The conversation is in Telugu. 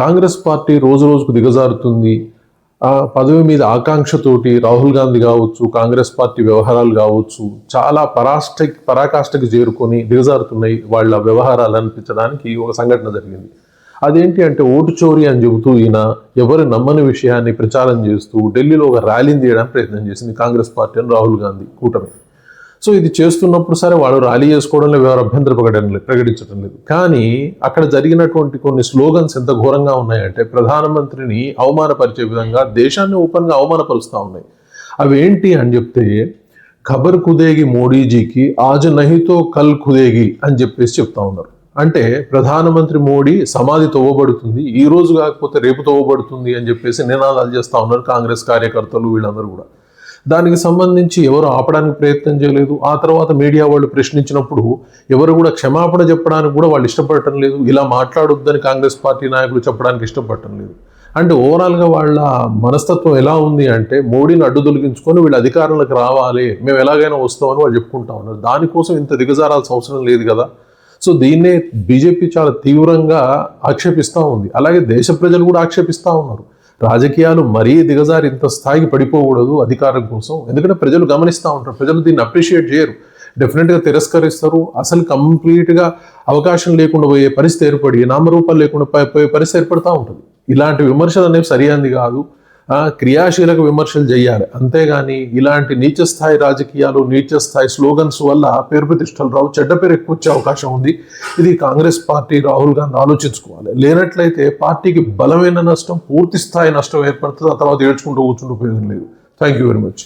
కాంగ్రెస్ పార్టీ రోజు రోజుకు దిగజారుతుంది. ఆ పదవి మీద ఆకాంక్షతోటి రాహుల్ గాంధీ కావచ్చు కాంగ్రెస్ పార్టీ వ్యవహారాలు కావచ్చు చాలా పరాష్ట పరాకాష్ఠకి చేరుకొని దిగజారుతున్నాయి వాళ్ళ వ్యవహారాలు అనిపించడానికి ఒక సంఘటన జరిగింది. అదేంటి అంటే ఓటు చోరీ అని చెబుతూ ఈయన ఎవరు నమ్మని విషయాన్ని ప్రచారం చేస్తూ ఢిల్లీలో ఒక ర్యాలీని తీయడానికి ప్రయత్నం చేసింది కాంగ్రెస్ పార్టీ అని రాహుల్ గాంధీ కూటమి. సో ఇది చేస్తున్నప్పుడు సరే వాళ్ళు ర్యాలీ చేసుకోవడంలో ఎవరు అభ్యంతర ప్రకటన లేదు ప్రకటించడం లేదు. కానీ అక్కడ జరిగినటువంటి కొన్ని స్లోగన్స్ ఎంత ఘోరంగా ఉన్నాయంటే ప్రధానమంత్రిని అవమానపరిచే విధంగా దేశాన్ని ఓపెన్గా అవమానపరుస్తూ ఉన్నాయి. అవి ఏంటి అని చెప్తే ఖబర్ కుదేగి మోడీజీకి ఆజ్ నహితో కల్ కుదేగి అని చెప్పేసి చెప్తా ఉన్నారు. అంటే ప్రధానమంత్రి మోడీ సమాధి తవ్వబడుతుంది ఈ రోజు కాకపోతే రేపు తవ్వబడుతుంది అని చెప్పేసి నినాదాలు చేస్తూ ఉన్నారు కాంగ్రెస్ కార్యకర్తలు వీళ్ళందరూ కూడా. దానికి సంబంధించి ఎవరు ఆపడానికి ప్రయత్నం చేయలేదు. ఆ తర్వాత మీడియా వాళ్ళు ప్రశ్నించినప్పుడు ఎవరు కూడా క్షమాపణ చెప్పడానికి కూడా వాళ్ళు ఇష్టపడటం లేదు. ఇలా మాట్లాడొద్దని కాంగ్రెస్ పార్టీ నాయకులు చెప్పడానికి ఇష్టపడటం లేదు. అంటే ఓవరాల్గా వాళ్ళ మనస్తత్వం ఎలా ఉంది అంటే మోడీని అడ్డు తొలగించుకొని వీళ్ళు అధికారంలోకి రావాలి మేము ఎలాగైనా వస్తామని వాళ్ళు చెప్పుకుంటా ఉన్నారు. దానికోసం ఇంత దిగజారాల్సిన అవసరం లేదు కదా. సో దీన్నే బీజేపీ చాలా తీవ్రంగా ఆక్షేపిస్తూ ఉంది. అలాగే దేశ ప్రజలు కూడా ఆక్షేపిస్తూ ఉన్నారు. రాజకీయాలు మరీ దిగజారి ఇంత స్థాయికి పడిపోకూడదు అధికారం కోసం. ఎందుకంటే ప్రజలు గమనిస్తూ ఉంటారు. ప్రజలు దీన్ని అప్రిషియేట్ చేయరు. డెఫినెట్గా తిరస్కరిస్తారు. అసలు కంప్లీట్గా అవకాశం లేకుండా పోయే పరిస్థితి ఏర్పడి నామరూపాలు లేకుండా పోయే పరిస్థితి ఏర్పడుతూ ఉంటుంది. ఇలాంటి విమర్శలు అనేవి సరి కాదు. క్రియాశీలక విమర్శలు చేయాలి అంతేగాని ఇలాంటి నీచస్థాయి రాజకీయాలు నీచస్థాయి స్లోగన్స్ వల్ల పేరు ప్రతిష్టలు రావు. చెడ్డ పేరు ఎక్కువ వచ్చే అవకాశం ఉంది. ఇది కాంగ్రెస్ పార్టీ రాహుల్ గాంధీ ఆలోచించుకోవాలి. లేనట్లయితే పార్టీకి బలమైన నష్టం పూర్తి స్థాయి నష్టం ఏర్పడుతుంది. ఆ తర్వాత ఏడ్చుకుంటూ కూర్చుంటూ ఉపయోగం లేదు. Thank you very much